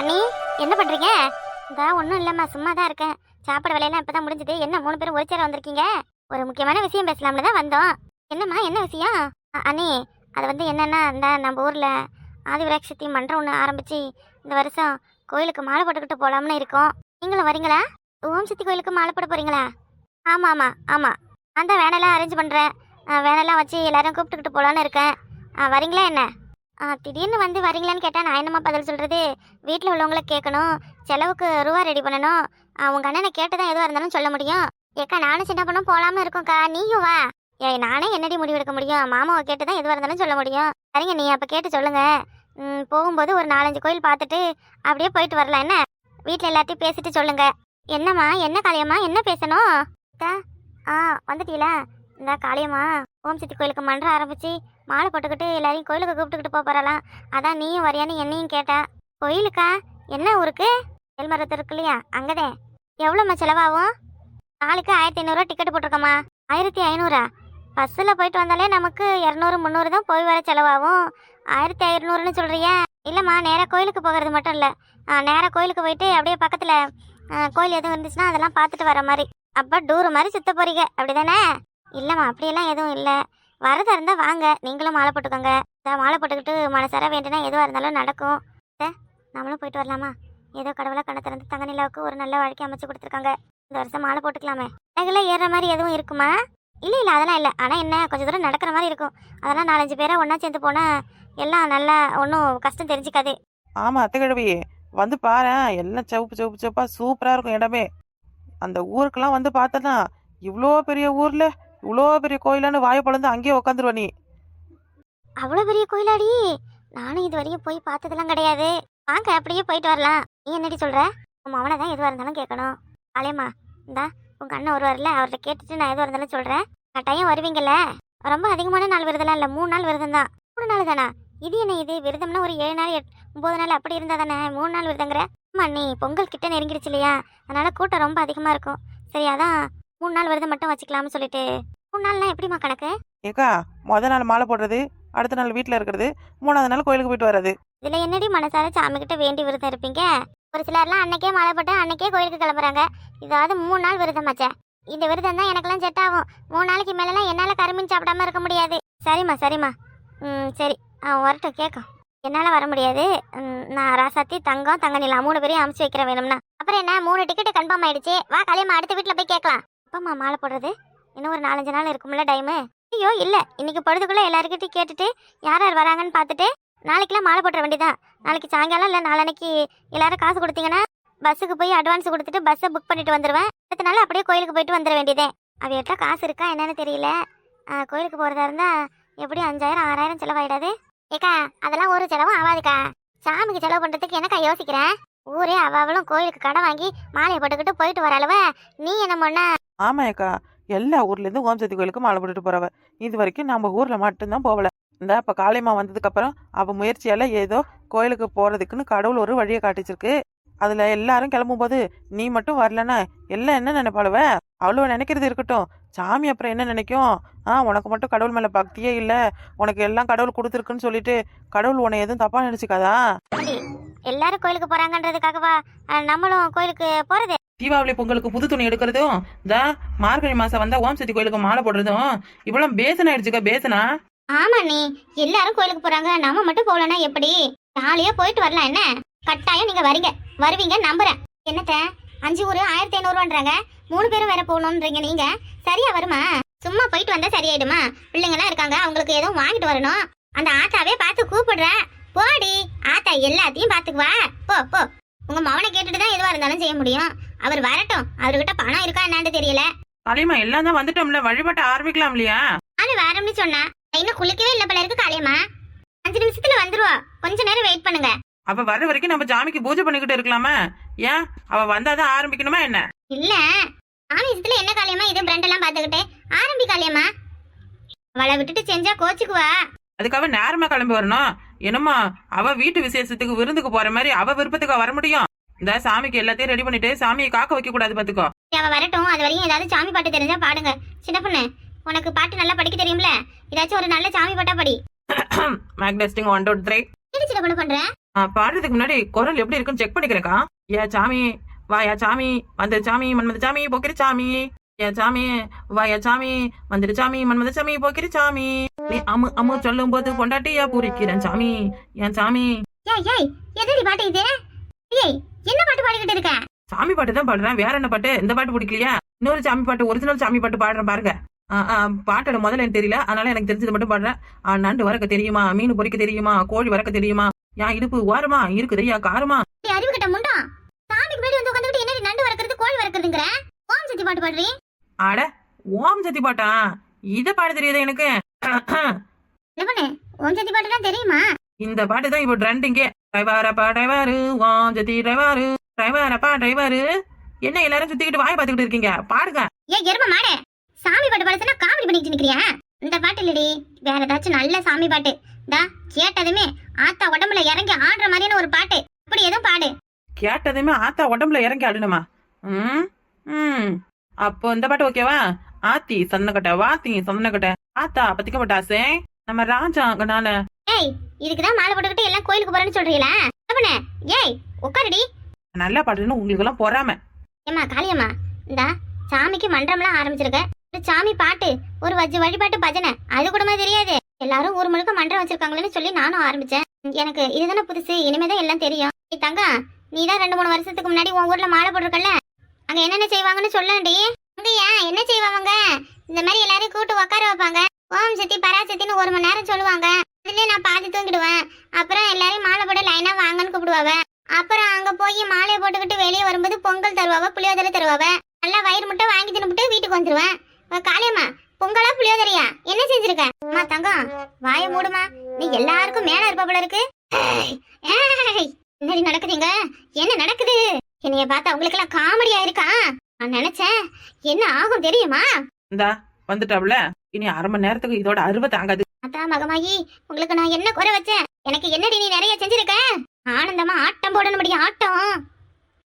அண்ணி என்ன பண்றீங்க? இந்த ஒன்றும் இல்லைம்மா சும்மா தான் இருக்கேன். சாப்பாடு வேலையெல்லாம் இப்போ தான் முடிஞ்சது. என்ன மூணு பேரும் ஒரு சேர வந்திருக்கீங்க? ஒரு முக்கியமான விஷயம் பேசலாம்னு தான் வந்தோம். என்னம்மா என்ன விஷயம்? அண்ணி அது வந்து என்னன்னா இந்த நம்ம ஊரில் ஆதிவிராட்சத்தி மன்றம் ஒன்று ஆரம்பிச்சு இந்த வருஷம் கோயிலுக்கு மாலை போட்டுக்கிட்டு போகலாம்னு இருக்கோம். நீங்களும் வரீங்களா? ஓம் சக்தி கோயிலுக்கு மாலை போட போறீங்களா? ஆமாம் ஆமாம் ஆமாம் அந்த வேனெல்லாம் அரேஞ்ச் பண்ணுறேன் வேனெல்லாம் வச்சு எல்லாரும் கூப்பிட்டுக்கிட்டு போகலான்னு இருக்கேன். ஆ, வரீங்களா என்ன? திடீர்னு வந்து வரீங்களான்னு கேட்டால் நான் என்னம்மா பதில் சொல்கிறது வீட்டில் உள்ளவங்கள கேட்கணும் செலவுக்கு ரூபா ரெடி பண்ணணும். உங்கள் அண்ணனை கேட்டு தான் எதுவாக இருந்தாலும் சொல்ல முடியும். ஏக்கா நானும் சின்ன பொண்ணும் போகலாமல் இருக்கோம்க்கா. நீயும் வா. ஏ நானே என்னடி முடிவெடுக்க முடியும்? மாமாவை கேட்டு தான் எதுவாக இருந்தாலும் சொல்ல முடியும். சரிங்க நீ அப்போ கேட்டு சொல்லுங்கள் போகும்போது ஒரு நாலஞ்சு கோயில் பார்த்துட்டு அப்படியே போயிட்டு வரலாம். என்ன? வீட்டில் எல்லாத்தையும் பேசிட்டு சொல்லுங்க. என்னம்மா? என்ன காளியம்மா? என்ன பேசணும்? அக்கா, ஆ வந்துட்டீங்களா இந்த காளியம்மா. ஓம் சக்தி கோயிலுக்கு மன்றம் ஆரம்பிச்சு மாலை போட்டுக்கிட்டு எல்லாரையும் கோயிலுக்கு கூப்பிட்டுக்கிட்டு போக போறலாம். அதான் நீயும் வரியான்னு என்னையும் கேட்டா. கோயிலுக்கா? என்ன ஊருக்கு? மேல்மரத்து இருக்கு இல்லையா? அங்கதே. எவ்வளோம்மா செலவாகும்? நாளைக்கு ஆயிரத்தி ஐநூறுரூவா டிக்கெட் போட்டிருக்கம்மா. ஆயிரத்தி ஐநூறா? பஸ்ஸில் போயிட்டு வந்தாலே நமக்கு இரநூறு முந்நூறு தான் போய் வர செலவாகும். ஆயிரத்தி ஐநூறுன்னு சொல்கிறியா இல்லைம்மா நேராக கோயிலுக்கு போகிறது மட்டும் இல்லை. நேராக கோயிலுக்கு போயிட்டு அப்படியே பக்கத்தில் கோயில் எதுவும் இருந்துச்சுன்னா அதெல்லாம் பார்த்துட்டு வர மாதிரி. அப்போ டூர் மாதிரி சுத்த போகிறீங்க அப்படி தானே இல்லைம்மா அப்படியெல்லாம் எதுவும் இல்லை. வரதா இருந்தால் வாங்க. நீங்களும் மாலை போட்டுக்கோங்க. இதா மாலை போட்டுக்கிட்டு மனசார வேண்டுனா எதுவாக இருந்தாலும் நடக்கும். அத்தை, நம்மளும் போயிட்டு வரலாமா? ஏதோ கடவுளை கண்ணை திறந்து தங்க நிலாவுக்கு ஒரு நல்ல வாழ்க்கை அமைச்சு கொடுத்துருக்காங்க. இந்த வருஷம் மாலை போட்டுக்கலாமே. அங்கெல்லாம் ஏறுற மாதிரி எதுவும் இருக்குமா? இல்லை இல்லை அதெல்லாம் இல்லை. ஆனால் என்ன கொஞ்சம் தூரம் நடக்கிற மாதிரி இருக்கும். அதெல்லாம் நாலஞ்சு பேரை ஒன்றா சேர்ந்து போனால் எல்லாம் நல்லா ஒன்றும் கஷ்டம் தெரிஞ்சுக்காது. ஆமாம் அத்தை கிழவி வந்து பாரு எல்லாம் சிவப்பு சிவப்பு சவுப்பாக சூப்பராக இருக்கும் இடமே. அந்த ஊருக்கெல்லாம் வந்து பார்த்தனா இவ்வளோ பெரிய ஊரில் இவ்வளோ பெரிய கோயிலான்னு வாயை பழந்து அங்கேயே உட்காந்துருவ நீ. அவ்வளோ பெரிய கோயிலாடி? நானும் இது வரையும் போய் பார்த்ததெல்லாம் கிடையாது. வாங்க அப்படியே போயிட்டு வரலாம். நீ என்னடி சொல்கிற உன் மவனை தான் எதுவாக இருந்தாலும் கேட்கணும். அலையம்மா இந்தா உங்கள் அண்ணன் வருவார்ல அவர்கிட்ட கேட்டுட்டு நான் எதுவாக இருந்தாலும் சொல்கிறேன் கட்டாயம் வருவீங்கல்ல? ரொம்ப அதிகமான நாள் விரதம்லாம் இல்லை மூணு நாள் விரதம் தான். மூணு நாள் தானா? இது என்ன இது? விரதம்னா ஒரு ஏழு நாள் எட்- நாள் அப்படி இருந்தா தானே? மூணு நாள் விரதங்கிற? அம்மா நீ பொங்கல் கிட்ட நெருங்கிடுச்சு இல்லையா? அதனால கூட்டம் ரொம்ப அதிகமாக இருக்கும். சரி அதான் மூணு நாள் விரதம் மட்டும் வச்சுக்கலாம்னு சொல்லிட்டு. மூணு நாள்லாம் எப்படிம்மா கணக்கு? ஏக்கா முத நாள் மாலை போடுறது அடுத்த நாள் வீட்டில் இருக்கிறது மூணாவது நாள் கோயிலுக்கு போயிட்டு வர்றது. இதுல என்னடி மனசார சாமி கிட்ட வேண்டி விரதம் இருப்பீங்க? ஒரு சிலர்லாம் அன்னைக்கே மழை போட்டு அன்னைக்கே கோயிலுக்கு கிளம்புறாங்க. இதாவது மூணு நாள் விரதம் ஆச்சே. இந்த விரதம் தான் எனக்கெல்லாம் செட் ஆகும். மூணு நாளைக்கு மேலலாம் என்னால கருமீன் சாப்பிடாம இருக்க முடியாது. சரிம்மா சரிம்மா. ம் சரி. ஆ வரட்டும் கேட்கும். என்னால் வர முடியாது. நான் ராசாத்தி தங்கம் தங்க நிலா மூணு பேரையும் அமுச்சு வைக்கிறேன் வேணும்னா. அப்புறம் என்ன மூணு டிக்கெட்டு கன்ஃபார்ம் ஆயிடுச்சு. வா கல்யாணம் அடுத்த வீட்டில் போய் கேட்கலாம். அப்பம்மா மாலை போடுறது? இன்னும் ஒரு நாலஞ்சு நாள் இருக்கும்ல டைமு. ஐயோ இல்லை. இன்னைக்கு பொழுதுக்குள்ளே எல்லாருக்கிட்டையும் கேட்டுட்டு யார் யார் வராங்கன்னு பார்த்துட்டு நாளைக்கெல்லாம் மாலை போட்டுற வேண்டியதான் நாளைக்கு சாயங்காலம் இல்லை நாளன்னைக்கு எல்லாரும் காசு கொடுத்தீங்கன்னா பஸ்ஸுக்கு போய் அட்வான்ஸ் கொடுத்துட்டு பஸ்ஸை புக் பண்ணிட்டு வந்துடுவேன் அடுத்த நாள் அப்படியே கோயிலுக்கு போயிட்டு வந்துட வேண்டியதே. அவையிட்ட காசு இருக்கா என்னன்னு தெரியல. கோயிலுக்கு போகிறதா இருந்தால் எப்படியும் அஞ்சாயிரம் ஆறாயிரம் செலவாயிடாது. ஏக்கா அதெல்லாம் ஒரு செலவும் ஆகாதுக்கா சாமிக்கு செலவு பண்ணுறதுக்கு என்னக்கா யோசிக்கிறேன் ஊரே அவளும் கோயிலுக்கு கடை வாங்கி மாலையை போட்டுக்கிட்டு போயிட்டு வர அளவு நீ என்ன பண்ண? ஆமாக்கா எல்லா ஊர்லேருந்து ஓம் சக்தி கோயிலுக்கு மாலை போட்டுட்டு போகிறவ இது வரைக்கும் நம்ம ஊரில் மட்டும்தான் போகல. இந்த இப்போ காளியம்மா வந்ததுக்கப்புறம் அவள் முயற்சியால் ஏதோ கோயிலுக்கு போகிறதுக்குன்னு கடவுள் ஒரு வழியை காட்டிச்சிருக்கு. அதில் எல்லாரும் கிளம்பும்போது நீ மட்டும் வரலன்னா எல்லாம் என்ன நினைப்பாளுவ? அவ்வளோ நினைக்கிறது இருக்கட்டும். சாமி அப்புறம் என்ன நினைக்கும்? ஆ உனக்கு மட்டும் கடவுள் மேலே பக்தியே இல்லை. உனக்கு எல்லாம் கடவுள் கொடுத்துருக்குன்னு சொல்லிட்டு கடவுள் உன்னை எதுவும் தப்பாக நினச்சிக்காதா? எல்லாரும் கோயிலுக்கு போகிறாங்கன்றதுக்காகவா நம்மளும் கோயிலுக்கு போகிறது தீபாவளி பொங்கலுக்கு புது துணி எடுக்கிறதும் இதா மார்கழி மாசம் வந்தா ஓம் சக்தி கோயிலுக்கு மாலை போடுறதும் இவ்வளவு பேசன் ஆயிடுச்சுக்கா பேசனா? ஆமா நீ எல்லாரும் கோயிலுக்கு போறாங்க நம்ம மட்டும் போகலன்னா எப்படி? ஜாலியா போயிட்டு வரலாம் என்ன? கட்டாயம் நீங்க வரீங்க. வருவீங்க நம்புறேன். என்னத்த? அஞ்சு ஊரு ஆயிரத்தி ஐநூறுவான்றாங்க? மூணு பேரும் வேற போகணும்ன்றீங்க நீங்க? சரியா வருமா? சும்மா போயிட்டு வந்தா சரியாயிடுமா? பிள்ளைங்களாம் இருக்காங்க அவங்களுக்கு எதுவும் வாங்கிட்டு வரணும். அந்த ஆத்தாவே பார்த்து கூப்பிடுற. போடி ஆத்தா எல்லாத்தையும் பாத்துக்குவா போ போ. உங்க மவனை கேட்டுட்டு தான் எதுவா இருந்தாலும் செய்ய முடியும். அவர் வரட்டும். அவர்கிட்ட பணம் இருக்கா என்னன்னு தெரியல. காளியம்மா எல்லாம் தான் வந்துட்டோம்ல. வழிபாட்ட ஆரம்பிக்கலாம் இல்லையா? ஆளு வேறம்னு சொன்னா. இன்னும் குளிக்கவே இல்ல போல இருக்கு காளியம்மா. அஞ்சு நிமிஷத்துல வந்துருவா. கொஞ்ச நேரம் வெயிட் பண்ணுங்க. அவ வர்ற வரைக்கும் நம்ம ஜாமிக்கு பூஜை பண்ணிக்கிட்டு இருக்கலாமா? ஏன்? அவ வந்தாதான் ஆரம்பிக்கணுமா என்ன? இல்ல. ஆபீஸ்ல என்ன காளியம்மா இது பிரெண்ட் எல்லாம் பாத்துக்கிட்டு ஆரம்பி காளியம்மா. அவளை விட்டுட்டு செஞ்சா கோச்சுக்குவா. அதுக்காக நேரமா கிளம்பி வரணும். என்னம்மா அவ வீட்டு விசேஷத்துக்கு விருந்துக்கு போற மாதிரி அவ விருப்பத்துக்கு வர முடியும்? இந்த சாமிக்கு எல்லாத்தையும் ரெடி பண்ணிட்டு சாமியை காக்க வைக்க கூடாது பாத்துக்கோ. அவ வரட்டும் அது வரையும் ஏதாவது சாமி பாட்டு தெரிஞ்சா பாடுங்க. சின்ன பொண்ணு உனக்கு பாட்டு நல்லா படிக்க தெரியும்ல? ஏதாச்சும் ஒரு நல்ல சாமி பாட்டா படி. Mic testing one two three சின்ன பொண்ணு பண்ற? பாடுறதுக்கு முன்னாடி குரல் எப்படி இருக்குன்னு செக் பண்ணிக்கிறேக்கா. ஏ சாமி வாயா சாமி வந்த சாமி மன்மத சாமி போக்கிரி சாமி. சாமி வாயா சாமி வந்துரு சாமி மன்மத சாமி போக்கிரி சாமி. நீ அம்மு அம்மு சொல்லும் போது பொண்டாட்டியா பூரிக்கிறேன் சாமி. என் சாமி? ஏய் ஏய் எதடி பாட்டு இது? ஏய் என்ன பாட்டு பாடிக்கிட்டு இருக்க? சாமி பாட்டு தான் பாடுறேன். வேற என்ன பாட்டு? இந்த பாட்டு பிடிக்கலையா? இன்னொரு சாமி பாட்டு ஒரிஜினல் சாமி பாட்டு பாடுறேன் பாருங்க. பாட்டோட முதல்ல எனக்கு தெரியல. அதனால எனக்கு தெரிஞ்சது மட்டும் பாடுறேன். நண்டு வறக்க தெரியுமா? மீன் பொரிக்க தெரியுமா? கோழி வறக்க தெரியுமா? என் இடுப்பு ஓரமா? இருக்குதையா காரமா? நீ அறிவு கிட்ட முண்டா. சாமிக்கு முன்னாடி வந்து என்னடி நண்டு வளர்க்கறது கோழி வளர்க்கறதுங்கிற ஓம் சக்தி பாட்டு பாடுறீ? அட ஓம் சத்தி பாட்டா? இத பாட தெரியுதா எனக்கு? ஓம் சக்தி பாட்டுலாம் தெரியுமா? இந்த பாட்டு தான் இப்போ ட்ரெண்டிங்கே டிரைவரப்பா டிரைவரு ஓம் சத்தி டிரைவரு டிரைவரப்பா டிரைவரு. என்ன எல்லாரும் சுத்திக்கிட்டு வாய் பார்த்துக்கிட்டு இருக்கீங்க? பாடுங்க. ஏய் எரும மாடே. சாமி பாட்டு பாடுறதுனா காமெடி பண்ணிட்டு நிக்கிறியா? இந்த பாட்டு இல்லடி. வேற ஏதாச்சும் நல்ல சாமி பாட்டு. டா கேட்டதுமே ஆத்தா உடம்புல இறங்கி ஆடுற மாதிரியான ஒரு பாட்டு. அப்படி எதுவும் பாடு. கேட்டதுமே ஆத்தா உடம்புல இறங்கி ஆடணுமா? ம் ம். அப்போ இந்த பாட்டு ஓகேவா ஆத்தி சந்தனக்கட்ட. வாத்தி சந்தனக்கட்ட. ஆத்தா பத்திக்கப்பட்டாசே. நம்ம ராஜா அங்கனால. ஏய் இதுக்குதான் மாலை போட்டுக்கிட்டு எல்லாம் கோயிலுக்கு போறேன்னு சொல்றீங்களா? லெவனே ஏய் உட்காருடி. நல்ல பாட்டுன்னு உங்களுக்கு எல்லாம் பொறாம. ஏம்மா காளியம்மா இந்தா சாமிக்கு மன்றம்லாம் ஆரம்பிச்சிருக்க. ஒரு சாமி பாட்டு ஒரு வஜ்ஜ வழிபாட்டு பஜனை. அது கூடமா தெரியாது. எல்லாரும் ஊர் முழுக்க மன்றம் வச்சிருக்காங்களேன்னு சொல்லி நானும் ஆரம்பிச்சேன். எனக்கு இதுதானே புதுசு இனிமேதான் எல்லாம் தெரியும். தங்கா நீ தான் ரெண்டு மூணு வருஷத்துக்கு முன்னாடி உன் ஊர்ல மாலை போட்டிருக்கல அங்க என்னென்ன செய்வாங்கன்னு சொல்லண்டி. அங்கயா என்ன செய்வாங்க? இந்த மாதிரி எல்லாரையும் கூட்டு உட்கார வைப்பாங்க. ஓம் சக்தி பராசக்தின்னு ஒரு மணி நேரம் சொல்லுவாங்க. அதுலயே நான் பாதி தூங்கிடுவேன். அப்புறம் எல்லாரையும் மாலை போட லைனா வாங்கன்னு கூப்பிடுவாவ. அப்புறம் அங்க போய் மாலையை போட்டுக்கிட்டு வெளியே வரும்போது பொங்கல் தருவாவ புளியோதரை தருவாவ. நல்லா வயிறு முட்டை வாங்கி தின்னுபிட்டு வீட்டுக்கு வந்துருவேன். காளியம்மா பொங்கலா புளியோதரையா? என்ன செஞ்சிருக்க? அம்மா தங்கம் வாய மூடுமா? நீ எல்லாருக்கும் மேல இருப்ப போல இருக்கு. என்னடி நடக்குதுங்க என்ன நடக்குது? என்னைய பார்த்தா உங்களுக்கு எல்லாம் காமெடியா இருக்கா நான் நினைச்சேன் என்ன ஆகும் தெரியுமா? இந்தா வந்துட்டாப்ல. இனி அரை மணி நேரத்துக்கு இதோட அருவை தாங்காது. அத்தா மகமாயி உங்களுக்கு நான் என்ன குறை வச்சேன்? எனக்கு என்னடி நீ நிறைய செஞ்சிருக்க? ஆனந்தமா ஆட்டம் போடணும்படி ஆட்டம்.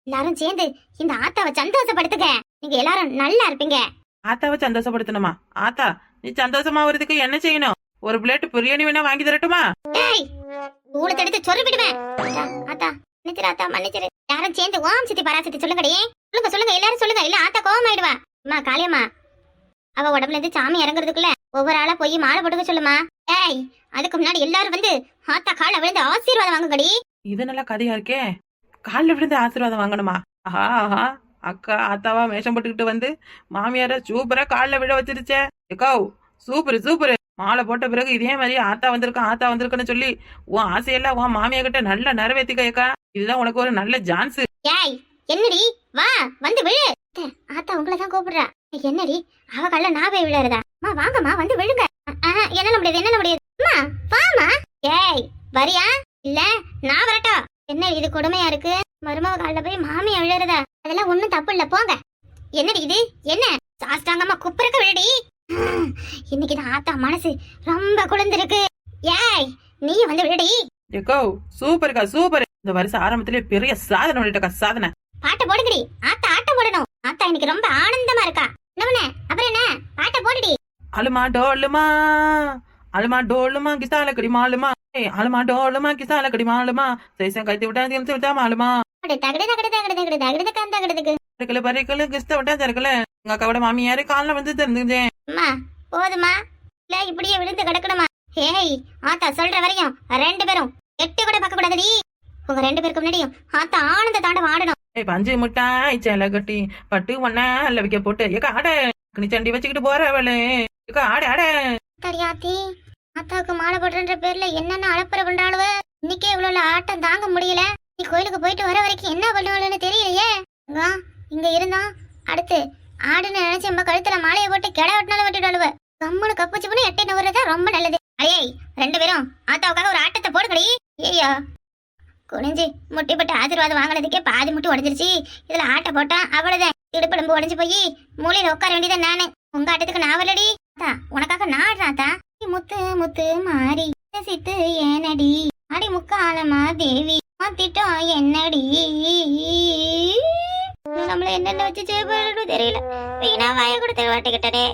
எல்லாரும் சேர்ந்து இந்த ஆத்தாவை சந்தோஷப்படுத்துங்க. நீங்க எல்லாரும் நல்லா இருப்பீங்க. ஆத்தாவை சந்தோஷப்படுத்தணுமா? ஆத்தா நீ சந்தோஷமா வரதுக்கு என்ன செய்யணும்? ஒரு பிளேட் பிரியாணி வேணா வாங்கி தரட்டுமா? ஏய் ஊழத்தை எடுத்து சொருப்பிடுவேன். ஆத்தா, ஆத்தா மன்னிச்சிரு ஆத்தா மன்னிச்சிரு. எல்லாரும் சேர்ந்து ஓம் சித்தி பராசக்தி சொல்லுங்கடே. சொல்லுங்க சொல்லுங்க எல்லாரும் சொல்லுங்க. இல்ல ஆத்தா கோவமாயிடுவா. அம்மா காளியம்மா. அவ உடம்புல இருந்து சாமி இறங்குறதுக்குள்ள ஒவ்வொரு ஆளா போய் மாலை போட்டுக்க சொல்லுமா. ஏய் அதுக்கு முன்னாடி எல்லாரும் வந்து ஆத்தா கால விழுந்து ஆசீர்வாதம் வாங்குங்கடி. இது நல்ல கதையா இருக்கே? காலில் விழுந்து ஆசீர்வாதம் வாங்கணுமா? ஆஹா ஆஹா. அக்கா ஆத்தாவா மேஷம் போட்டுக்கிட்டு வந்து மாமியார சூப்பரா காலில் விழ வச்சிருச்சே. Echo super super. மாலை போட்ட பிறகு இதே மாதிரி ஆத்தா வந்திருக்கா ஆத்தா வந்திருக்குன்னு சொல்லி உன் ஆசையெல்லாம் உன் மாமியா கிட்ட நல்லா நிறைவேற்றிக்க ஏக்கா இதுதான் உனக்கு ஒரு நல்ல சான்ஸ் ஏய் என்னடி? வா வந்து விழு. ஆத்தா உங்களை தான் கூப்பிடுறா. என்னடி? அவ கல்ல நான் போய் விழுறதா அம்மா வாங்கம்மா வந்து விழுங்க. ஆஹா, என்னால முடியாது என்னால முடியாது. அம்மா வாமா ஏய் வரியா? இல்ல நான் வரட்டா. என்ன இது கொடுமையா இருக்கு? மருமக கால்ல போய் மாமியா விழுறதா அதெல்லாம் ஒண்ணும் தப்பு இல்ல போங்க. என்னடி இது? என்ன? ஆத்தா மனசு ரொம்ப குளிர்ந்திருக்கு. ஏய் நீ வந்து விழுடி எக்கோ சூப்பர்க்கா சூப்பர் இந்த வருஷம் ஆரம்பத்திலே பெரிய சாதனை பண்ணிட்டக்கா சாதனை. பாட்டை போடுங்கடி. ஆத்தா ஆட்டம் போடணும். ஆத்தா இன்னைக்கு ரொம்ப ஆனந்தமா இருக்கா. என்னவனே அப்புறம் என்ன? பாட்டை போடுடி. அலுமா டோலுமா. அலுமா டோலுமா கிசால கடி மாலுமா. ஏய் அலுமா டோலுமா கிசால கடி மாலுமா. சைசம் கைத்து விட்டா தினத்து விட்டா மாலுமா அப்படி தகடு தகடு தகடு தகடு தகடு தகடு தகடுக்கு பறிக்கல பறிக்கல கிஸ்த விட்டா திறக்கல. எங்க அக்காவோட மாமியாரு காலில் வந்து தெரிஞ்சுச்சேன் அம்மா போதுமா இல்ல இப்படியே விழுந்து கிடக்கணுமா? ஏய் ஆத்தா சொல்ற வரையும் ரெண்டு பேரும் எட்டு கூட பார்க்க கூடாதுடி உங்க ரெண்டு பேருக்கு முன்னாடியும் ஆத்தா ஆனந்த தாண்டம் ஆடணும் ஏய் பஞ்சு முட்டாய் சேலை கட்டி பட்டு ஒன்னா அல்ல வைக்க போட்டு ஏக்கா ஆட. நீ சண்டி வச்சுக்கிட்டு போற அவளே. ஏக்கா ஆட ஆட. தரியாத்தி ஆத்தாவுக்கு மாலை போடுறன்ற பேர்ல என்னென்ன அலப்பற பண்றாளுவ? இன்னைக்கே இவ்வளவு ஆட்டம் தாங்க முடியல. நீ கோயிலுக்கு போயிட்டு வர வரைக்கும் என்ன பண்ணுவாளுன்னு தெரியலையே. இங்க இருந்தா அடுத்து ஆடுன்னு நினைச்சு நம்ம கழுத்துல மாலையை போட்டு கிட வெட்டினாலும் வெட்டிடுவாளுவ. கம்மனு கப்பு சிப்புன்னு எட்டை நவர்றதா ரொம்ப நல்லது. அடேய் ரெண்டு பேரும் ஆத்தாவுக்காக ஒரு ஆட்டத்தை போடுக்கடி ஏய்யா குனிஞ்சு முட்டிப்பட்டு ஆசீர்வாதம் வாங்கினதுக்கே பாதி முட்டு உடஞ்சிருச்சு. இதுல ஆட்டை போட்டா அவ்வளவுதான். இடுப்பெலும்பு உடஞ்சு போய் மூலையில உட்கார வேண்டியதான் நானு. உங்க ஆட்டத்துக்கு நான் வரலடி. உனக்காக நான் முத்து முத்து மாறி. சித்து ஏனடி. அடி முக்காலமா தேவி. திட்டம் என்னடி? நம்மள என்னென்ன வச்சு செய்ய தெரியல. வீணா வாய கொடுத்து வாட்டிக்கிட்டனே.